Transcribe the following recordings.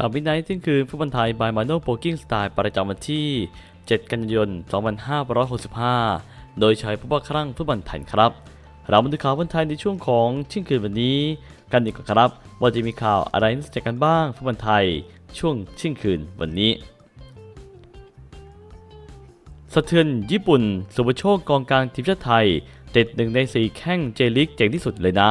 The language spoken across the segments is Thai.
ข่าววินัยที่คือฟุตบอลไทย by Mano p o k i n g Style ประจำวันที่ 7 กันยายน 2565 โดยใช้ผู้ว่าครั่งฟุตบอลไทยครับ เรามาดูข่าวฟุตบอลไทยในช่วงของเที่ยงคืนวันนี้กันดีกว่าครับ ว่าจะมีข่าวอะไรน่าสนใจกันบ้างฟุตบอลไทย ช่วงเที่ยงคืนวันนี้ สะเทือนญี่ปุ่น สุภโชคกองกลางทีมชาติไทยติดหนึ่งในสี่แข้งเจลิกเจ๋งที่สุดเลยนะ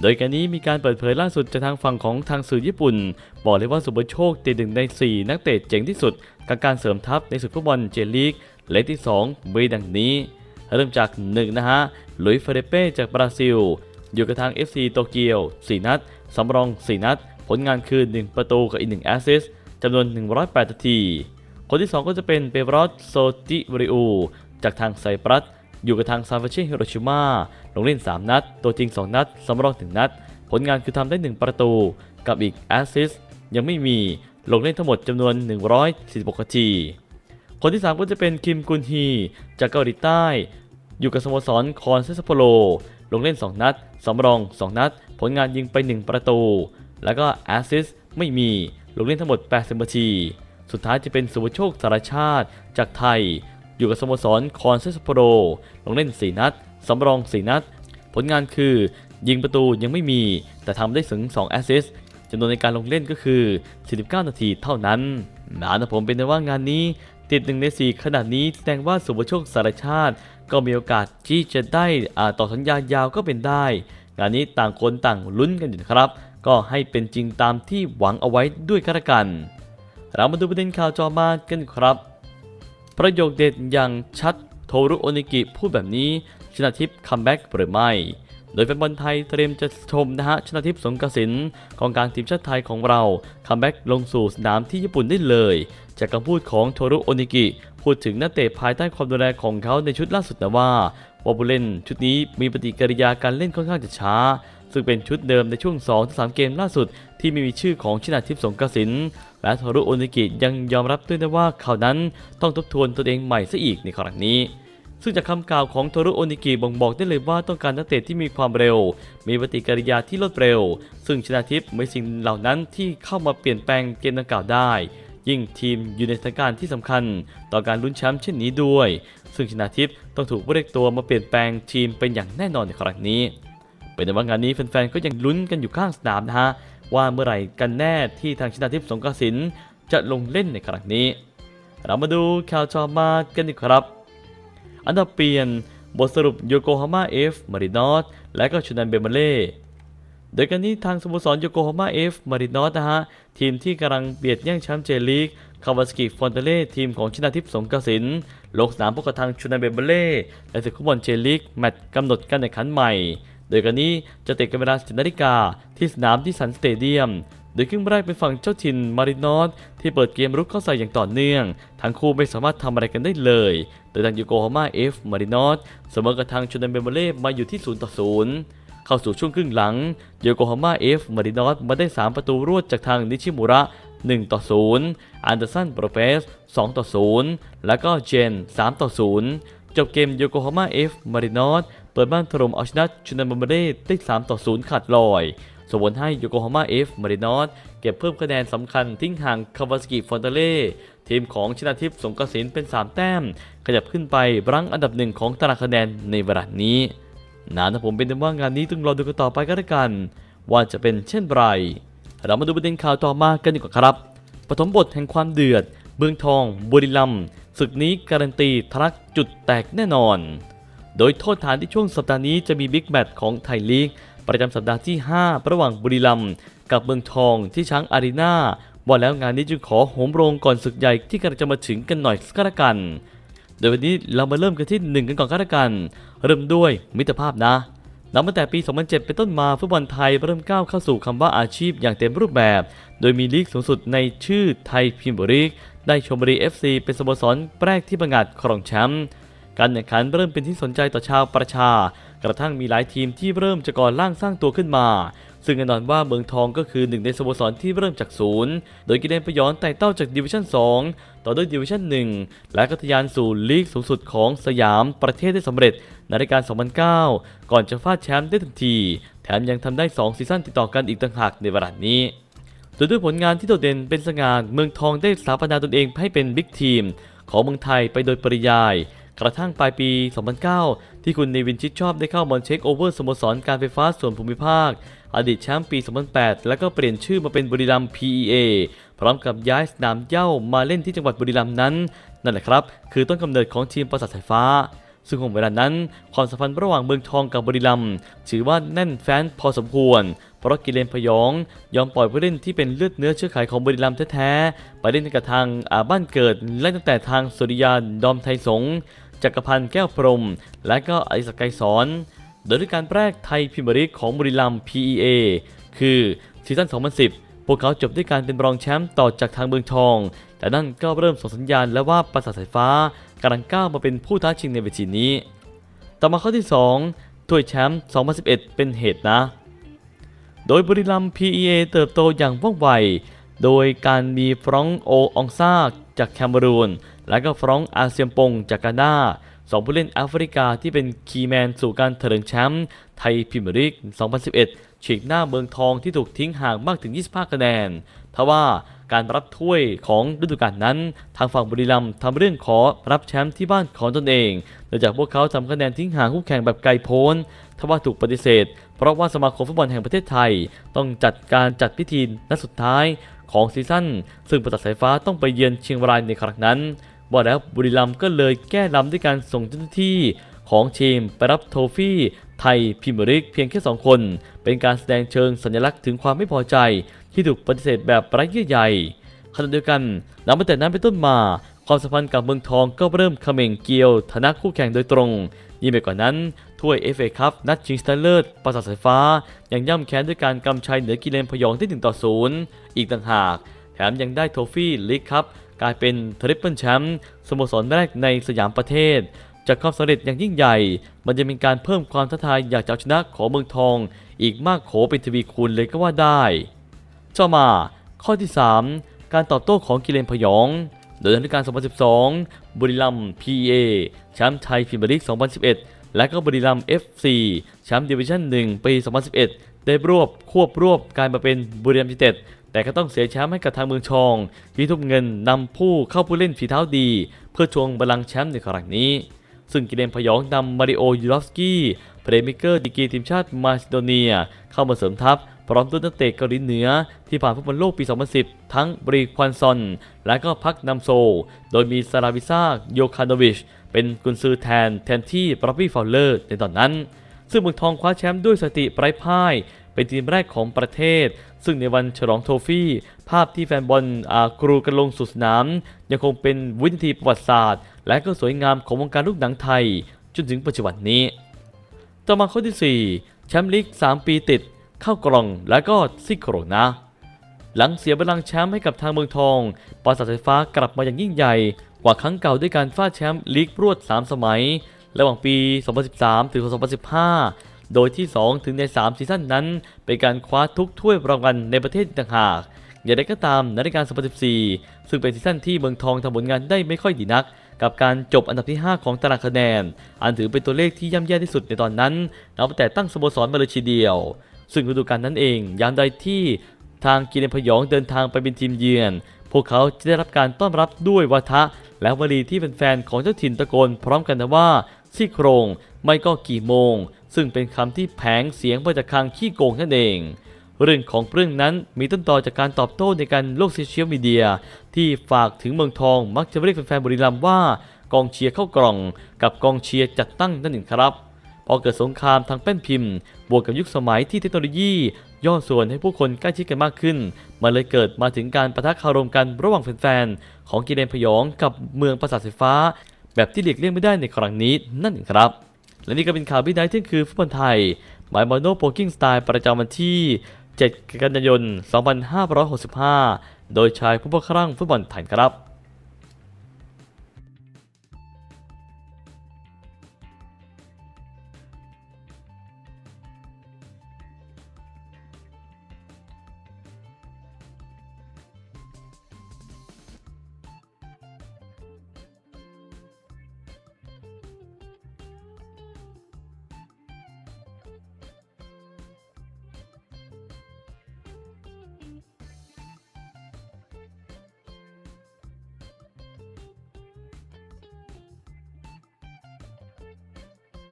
โดยการนี้มีการเปิดเผยล่าสุดจากทางฝั่งของทางสื่อญี่ปุ่น บอกเลยว่าสุภโชคติดหนึ่งใน 4 นักเตะเจ๋งที่สุดกับการเสริมทัพในศึกฟุตบอลเจลีกเลขที่ 2 มีดังนี้ เริ่มจาก 1 นะฮะลุยเฟเรเป้จากบราซิล อยู่กับทาง FC โตเกียว 4 นัด สำรอง 4 นัด ผลงานคือ 1 ประตูกับอีก 1 แอสซิสต์จำนวน 108นาที คนที่ 2 ก็จะเป็นเปเปรอสโซติบริอู จากทางไซปรัส อยู่กับทางซานฟรเช่ฮิโรชิมาลงเล่น 3 นัด ตัวจริง 2 นัดสำรอง1นัด ผลงานคือทำได้ 1 ประตู กับอีกแอสซิสยังไม่มีลงเล่นทั้งหมดจำนวน 146นาที คนที่ 3 ก็จะเป็นคิมกุนฮี จากเกาหลีใต้ อยู่กับสโมสรคอนเซซโปโล ลงเล่น 2 นัดสำรอง 2 นัด ผลงานยิงไป 1 ประตู แล้วก็แอสซิสไม่มีลงเล่นทั้งหมด 80นาที สุดท้ายจะเป็นสุภโชคสารชาติจากไทย อยู่กับสโมสรคอนเซซโปโลลงเล่น 4 นัด สำรอง 4 นัด ผลงานคือ ยิงประตูยังไม่มี แต่ทำได้ถึง 2 แอสซิสต์จำนวนในการลงเล่นก็คือ 49 นาทีเท่านั้นนานผมเป็นแต่ว่างานนี้ติดหนึ่งใน4ขนาดนี้แสดงว่าสุภโชคสารชาติ ก็มีโอกาสที่จะได้อ่าต่อสัญญายาวก็เป็นได้ งานนี้ต่างคนต่างลุ้นกันอยู่นะครับ ก็ให้เป็นจริงตามที่หวังเอาไว้ด้วยกันละกัน เรามาดูประเด็นข่าวจอมากันครับ ประโยคเด็ดอย่างชัดโทรุโอนิกิพูดแบบนี้ชนะทิพย์คัมแบ็กหรือไม่ โดยแฟนบอลไทยเตรียมจะชมนะฮะชนะทิพย์สงกสินกองกลางทีมชาติไทยของเราคัมแบ็กลงสู่สนามที่ญี่ปุ่นได้เลย จากคำพูดของโทรุโอนิกิพูดถึงนักเตะภายใต้ความดูแลของเขาในชุดล่าสุดนะว่าว่าผู้เล่นชุดนี้มีปฏิกิริยาการเล่นค่อนข้างจะช้า ซึ่งเป็นชุดเดิมในช่วง 2-3 เกมล่าสุด ที่ไม่มีชื่อของชนาทิพย์สงกสิน และโทรุโอนิกิยังยอมรับด้วยนะว่าเขานั้นต้องทบทวนตัวเองใหม่ซะอีกในครั้งนี้ ซึ่งจากคำกล่าวของโทรุโอนิกิบ่งบอกได้เลยว่าต้องการนักเตะที่มีความเร็ว มีปฏิกิริยาที่รวดเร็ว ซึ่งชนาทิพย์มีสิ่งเหล่านั้นที่เข้ามาเปลี่ยนแปลงเกมดังกล่าวได้ยิ่งทีมอยู่ในสถานการณ์ที่สำคัญ ต่อการลุ้นแชมป์เช่นนี้ด้วย ซึ่งชนาทิพย์ต้องถูกเรียกตัวมาเปลี่ยนแปลงทีมเป็นอย่างแน่นอนในครั้งนี้ เป็นแต่ว่างานนี้แฟนๆก็ยังลุ้นกันอยู่ข้างสนามนะฮะว่าเมื่อไหร่กันแน่ที่ทางชนาทิพย์สงกระสินจะลงเล่นในครั้งนี้ เรามาดูข่าวจอมากันดีครับ อันดับเปลี่ยนบทสรุปโยโกฮาม่าเอฟมารินอสและก็ชูนันเบมาเล่โดยกันนี้ทางสโมสรโยโกฮาม่าเอฟมารินอสนะฮะ ทีมที่กำลังเบียดแย่งแชมป์เจลีกคาวาสกิฟอนเตเล่ทีมของชนาทิพย์สงกระสินลงสนามพบกับทางชูนันเบมาเล่ในศึกฟุตบอลเจลีกแมตช์กำหนดการแข่งขันใหม่ โดยกันนี้จะเตะกันเวลา10นาฬิกาที่สนามที่สันสเตเดียม โดยครึ่งแรกเป็นฝั่งเจ้าถิ่นมารินอสที่เปิดเกมรุกเข้าใส่อย่างต่อเนื่อง ทั้งคู่ไม่สามารถทำอะไรกันได้เลย โดยทางยูโกฮาม่าเอฟมารินอสเสมอกับทางชนเดนเบเบเล่มาอยู่ที่0ต่อ0เข้าสู่ช่วงครึ่งหลังโยโกฮาม่าเอฟมารินอสมาได้ 3 ประตูรวดจากทางนิชิมุระ 1 ต่อ 0 อันเดอร์สันโปรเฟส 2 ต่อ 0 แล้วก็เจน 3 ต่อ 0 จบเกมโยโกฮาม่าเอฟมารินอส เปิดบ้านถล่มเอาชนะชนเดนเบเบเล่ได้ 3 ต่อ 0 ขาดลอยส่งผลให้โยโกฮาม่าเอฟมารินอสเก็บเพิ่มคะแนนสำคัญทิ้งห่างคาวาสกิฟอนเตเล่ทีมของชนาทิพย์สงกระสินเป็น 3 แต้ม ขยับขึ้นไปรั้งอันดับหนึ่งของตารางคะแนนในเวลานี้นานะผมเป็นต่ว่างานนี้ต้องรอดูกันต่อไปก็แล้วกัน ว่าจะเป็นเช่นไร เรามาดูประเด็นข่าวต่อมากันดีกว่าครับ ปฐมบทแห่งความเดือด เมืองทองบุรีรัมย์ศึกนี้การันตีทะลักจุดแตกแน่นอน โดยโทษฐานที่ช่วงสัปดาห์นี้จะมีบิ๊กแมตช์ของไทยลีก ประจำสัปดาห์ที่ 5 ระหว่างบุรีรัมย์กับเมืองทองที่ช้างอารีนาว่าแล้วงานนี้จึงขอโหมโรงก่อนศึกใหญ่ที่กำลังจะมาถึงกันหน่อยสัก็แล้วกัน โดยวันนี้เรามาเริ่มกันที่ 1 กันก่อนก็แล้วกัน เริ่มด้วยมิตรภาพนะนับตั้งแต่ปี 2007 เป็นต้นมาฟุตบอลไทยเริ่มก้าวเข้าสู่คำว่าอาชีพอย่างเต็มรูปแบบ โดยมีลีกสูงสุดในชื่อไทยพิมพ์ลีกได้ชมบุรี FC เป็นสโมสรแรกที่ประกาศครองแชมป์ การแข่งขันเริ่มเป็นที่สนใจต่อชาวประชา กระทั่งมีหลายทีมที่เริ่มจะก่อร่างสร้างตัวขึ้นมา ซึ่งแน่นอนว่าเมืองทองก็คือหนึ่งในสโมสรที่เริ่มจากศูนย์ โดยกิเลนพยอนไต่เต้าจากดิวิชั่น 2 ต่อด้วยดิวิชั่น 1 และก็ทะยานสู่ลีกสูงสุดของสยามประเทศได้สำเร็จในรายการ 2009 ก่อนจะฟาดแชมป์ได้ทันที แถมยังทำได้ 2 ซีซั่นติดต่อกันอีกต่างหากในเวลานี้โดยด้วยผลงานที่โดดเด่นเป็นสง่าเมืองทองได้สถาปนาตนเองให้เป็นบิ๊กทีมของเมืองไทยไปโดยปริยาย กระทั่งปลายปี 2009 ที่คุณเนวินชิดชอบได้เข้ามาเช็คโอเวอร์สโมสรการไฟฟ้าส่วนภูมิภาค อดีตแชมป์ปี 2008 แล้วก็เปลี่ยนชื่อมาเป็นบุรีรัมย์ PEA พร้อมกับย้ายสนามเย้ามาเล่นที่จังหวัดบุรีรัมย์นั้น นั่นแหละครับ คือต้นกำเนิดของทีมประสาทสายฟ้า ซึ่งของเวลานั้น ความสัมพันธ์ระหว่างเมืองทองกับบุรีรัมย์ถือว่าแน่นแฟ้นพอสมควรเพราะกิเลนพยอง ยอมปล่อยผู้เล่นที่เป็นเลือดเนื้อเชื้อไขของบุรีรัมย์แท้ๆ ไปเล่นให้กับทางอาบ้านเกิด และตั้งแต่ทางสุริยาดอมไทยสง จักรพันธ์แก้วพรม และก็อริสกไกรสอน โดยด้วยการแรกไทยพิมพ์ริกของบุรีรัมย์ PEA คือซีซั่น 2010 พวกเขาจบด้วยการเป็นรองแชมป์ต่อจากทางเมืองทอง แต่นั่นก็เริ่มส่งสัญญาณแล้วว่าประสาทสายฟ้ากำลังก้าวมาเป็นผู้ท้าชิงในเวทีนี้ ต่อมาข้อที่ 2 ถ้วยแชมป์ 2011 เป็นเหตุนะ โดยบุรีรัมย์ PEA เติบโตอย่างว่องไว โดยการมีฟรองโอองซาจากแคเมรูน และก็ฟรองอาเซียมปงจากกานาสองผู้เล่นแอฟริกาที่เป็นคีย์แมนสู่การเถลิงแชมป์ไทยพรีเมียร์ลีก 2011 ฉีกหน้าเมืองทองที่ถูกทิ้งห่างมากถึง 25 คะแนน ทว่าการรับถ้วยของฤดูกาลนั้น ทางฝั่งบุรีรัมย์ทำเรื่องขอรับแชมป์ที่บ้านของตนเองเนื่องจากพวกเขาทำคะแนนทิ้งห่างคู่แข่งแบบไกลโพ้นทว่าถูกปฏิเสธ เพราะว่าสมาคมฟุตบอลแห่งประเทศไทย ต้องจัดการจัดพิธีนัดสุดท้ายของซีซั่น ซึ่งประตัดสายฟ้าต้องไปเยือนเชียงรายในครั้งนั้น ว่าแล้วบุรีรัมย์ก็เลยแก้ลำด้วยการส่งเจ้าหน้าที่ของทีมไปรับโทฟี่ไทยพรีเมียร์ลีกเพียงแค่ 2 คน เป็นการแสดงเชิงสัญลักษณ์ถึงความไม่พอใจ ที่ถูกปฏิเสธแบบไร้เยื่อใยขณะเดียวกันนับตั้งแต่นั้นเป็นต้นมา ความสัมพันธ์กับเมืองทองก็เริ่มเขม่งเกลียวฐานะคู่แข่งโดยตรง ยิ่งไปกว่านั้น ถ้วย FA คัพนัดชิงชนะเลิศประสาทสายฟ้า ยังย่ำแค้นด้วยการกำชัยเหนือกิเลนพยองที่1ต่อ0อีกต่างหาก แถมยังได้โทฟี่ลีกคัพ กลายเป็นทริปเปิลแชมป์สโมสรแรกในสยามประเทศ จากความสำเร็จอย่างยิ่งใหญ่ มันจะมีการเพิ่มความท้าทายอยากจะเอาชนะของเมืองทอง อีกมากโขเป็นทวีคูณเลยก็ว่าได้ต่อมา ข้อที่ 3 การตอบโต้ของกิเลนพยองโดยในฤดูกาล2012 บุรีรัมย์ PA แชมป์ไทยพรีเมียร์ลีก 2011 และก็บุรีรัมย์ FC แชมป์ดิวิชั่น 1 ปี 2011 ได้รวบควบรวบกลายมาเป็นบุรีรัมย์ยูไนเต็ด แต่ก็ต้องเสียแชมป์ให้กับทางเมืองทองที่ทุ่มเงินนำผู้เข้าผู้เล่นฝีเท้าดี เพื่อทวงบัลลังก์แชมป์ในครั้งนี้ ซึ่งกิเลนพยองนำมาริโอยูรอฟสกี้เพลย์เมเกอร์ดีกีทีมชาติมาซิโดเนีย เข้ามาเสริมทัพ พร้อมด้วยนักเตะเกาหลีเหนือ ที่ผ่านฟุตบอลโลกปี 2010 ทั้งบรีควันซอน และก็พักนำโซ โดยมีซาราวิซาโยคานโดวิช เป็นกุนซือแทนแทนที่บรอบบี้ฟาวเลอร์ในตอนนั้น ซึ่งเมืองทองคว้าแชมป์ด้วยสติไร้พ่าย เป็นทีมแรกของประเทศ ซึ่งในวันฉลองโทฟี่ ภาพที่แฟนบอลกรูกันลงสู่สนาม ยังคงเป็นวินทีประวัติศาสตร์ และก็สวยงามของวงการลูกหนังไทย จนถึงปัจจุบันนี้ ต่อมาข้อที่ 4 แชมป์ลีก 3 ปีติด เข้ากล่องและก็ซี่โครนะหลังเสียบัลลังก์แชมป์ให้กับทางเมืองทองปราสาทสายฟ้ากลับมาอย่างยิ่งใหญ่กว่าครั้งเก่าด้วยการฟาดแชมป์ลีกรวด 3 สมัย ระหว่างปี 2013 ถึง 2015 โดยที่ 2 ถึงใน 3 ซีซั่นนั้น เป็นการคว้าทุกถ้วยรางวัลในประเทศต่างหากอย่างไรก็ตามในรายการ2014 ซึ่งเป็นซีซั่นที่เมืองทองทำผลงานได้ไม่ค่อยดีนัก กับการจบอันดับที่ 5 ของตารางคะแนน อันถือเป็นตัวเลขที่ย่ำแย่ที่สุดในตอนนั้นนับแต่ตั้งสโมสรมาเลยทีเดียว ซึ่งฤดูกาลนั้นเองยามใดที่ทางกิเนพยองเดินทางไปเป็นทีมเยือน พวกเขาจะได้รับการต้อนรับด้วยวาทะ และวลีที่เป็นแฟนๆของเจ้าถิ่นตะโกนพร้อมกันนะว่าซี่โครงไม่ก็กี่โมง ซึ่งเป็นคำที่แผงเสียงมาจากคางขี้โกงนั่นเอง เรื่องของเรื่องนั้นมีต้นต่อจากการตอบโต้ในการโลกโซเชียลมีเดีย ที่ฝากถึงเมืองทองมักจะเรียกแฟนๆบุรีรัมย์ว่ากองเชียร์เข้ากล่อง กับกองเชียร์จัดตั้งนั่นเองครับพอเกิดสงครามทางแป้นพิมพ์ บวกกับยุคสมัยที่เทคโนโลยี ย่อส่วนให้ผู้คนใกล้ชิดกันมากขึ้นมันเลยเกิดมาถึงการประทะคารมกันระหว่างแฟนๆของกิเลนพยองกับเมืองปราสาทไฟฟ้า แบบที่หลีกเลี่ยงไม่ได้ในครั้งนี้นั่นเองครับ และนี่ก็เป็นข่าววินัยที่คือฟุตบอลไทยหมายมโนโปกิ้งสไตล์ประจำวันที่ 7 กันยายน 2565 โดยชายผู้ปกครองฟุตบอลไทยครับ